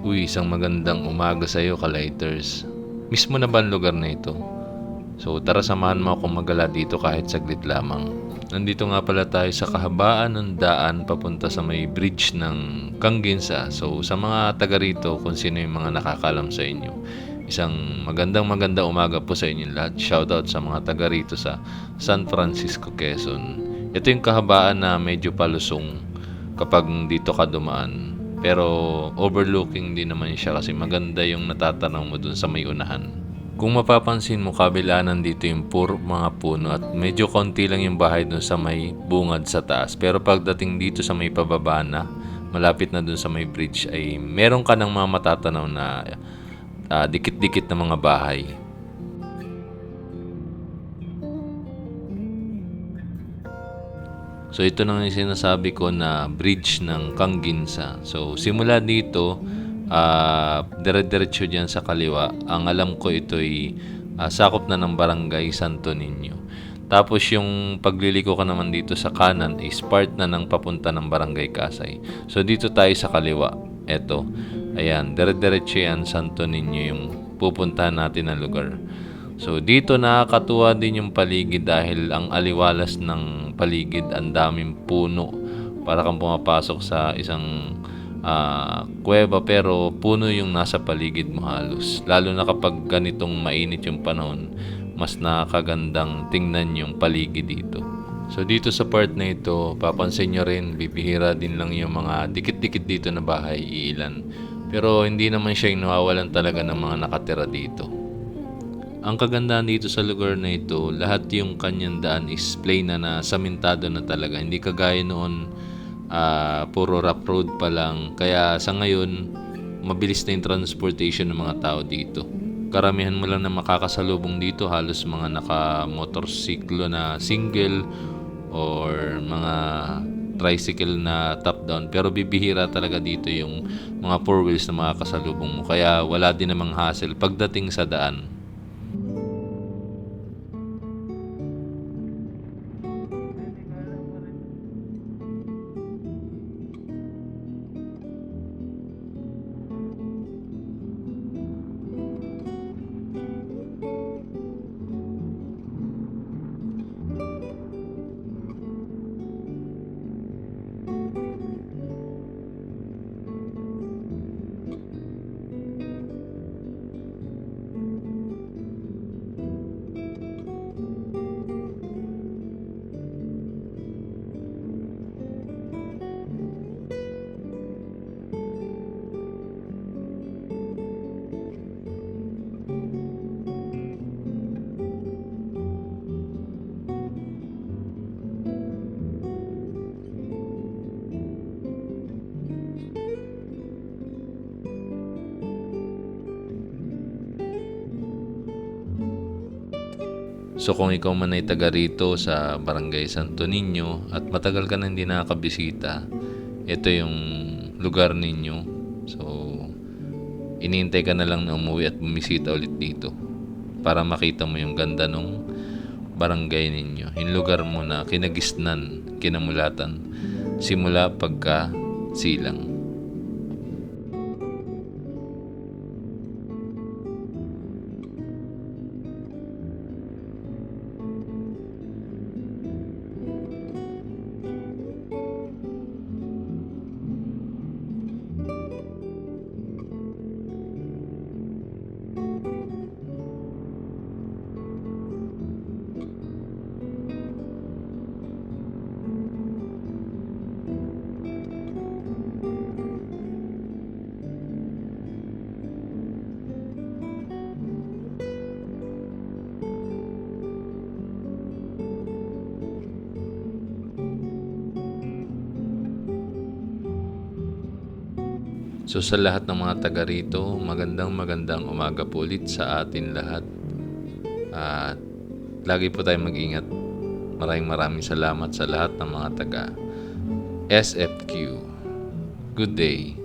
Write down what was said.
Uy, isang magandang umaga sa iyo, ka-lighters. Mismo na ba ang lugar na ito? So tara samahan mo akong magala dito kahit saglit lamang. Nandito nga pala tayo sa kahabaan ng daan papunta sa may bridge ng Kanginsa. So sa mga taga rito, kung sino yung mga nakakalam sa inyo, isang magandang maganda umaga po sa inyo lahat. Shoutout sa mga taga rito sa San Francisco, Quezon. Ito yung kahabaan na medyo palusong kapag dito ka dumaan. Pero overlooking din naman siya kasi maganda yung natatanaw mo dun sa may unahan. Kung mapapansin mo, kabilanan dito yung puro mga puno at medyo konti lang yung bahay dun sa may bungad sa taas. Pero pagdating dito sa may pababa na, malapit na dun sa may bridge, ay meron ka ng mga matatanaw na ah, dikit-dikit na mga bahay. So ito na nga yung sinasabi ko na bridge ng Kanginsa. So simula dito, ah dire-diretso dyan sa kaliwa. Ang alam ko ito ay ah, sakop na ng barangay Santo Niño. Tapos yung pagliliko ka naman dito sa kanan is part na ng papunta ng barangay Kasay. So dito tayo sa kaliwa. Eto. Ayan, dire-diretso yan Santo Niño yung pupuntahan natin na lugar. So dito nakakatuwa din yung paligid dahil ang aliwalas ng paligid ang daming puno. Para kang pumapasok sa isang ah, kuweba pero puno yung nasa paligid mo halos. Lalo na kapag ganitong mainit yung panahon, mas nakakagandang tingnan yung paligid dito. So dito sa part na ito, papansin nyo rin, bibihira din lang yung mga dikit-dikit dito na bahay, iilan. Pero hindi naman siya yung nawawalan talaga ng mga nakatira dito. Ang kagandahan dito sa lugar na ito, lahat yung kanyang daan is plain na na samentado na talaga. Hindi kagaya noon, ah, puro rough road pa lang. Kaya sa ngayon, mabilis na yung transportation ng mga tao dito. Karamihan mo lang na makakasalubong dito, halos mga naka-motorsiklo na single or mga tricycle na top down pero bibihira talaga dito yung mga four wheels na makakasalubong mo kaya wala din namang hassle pagdating sa daan So kung ikaw man ay taga rito sa Barangay Santo Niño at matagal ka na hindi nakakabisita, ito yung lugar ninyo. So inintay ka na lang na umuwi at bumisita ulit dito para makita mo yung ganda ng barangay ninyo. Yung lugar mo na kinagisnan, kinamulatan, simula pagka silang. So sa lahat ng mga taga rito, magandang magandang umaga po ulit sa atin lahat. At lagi po tayong mag-ingat. Maraming maraming salamat sa lahat ng mga taga SFQ. Good day.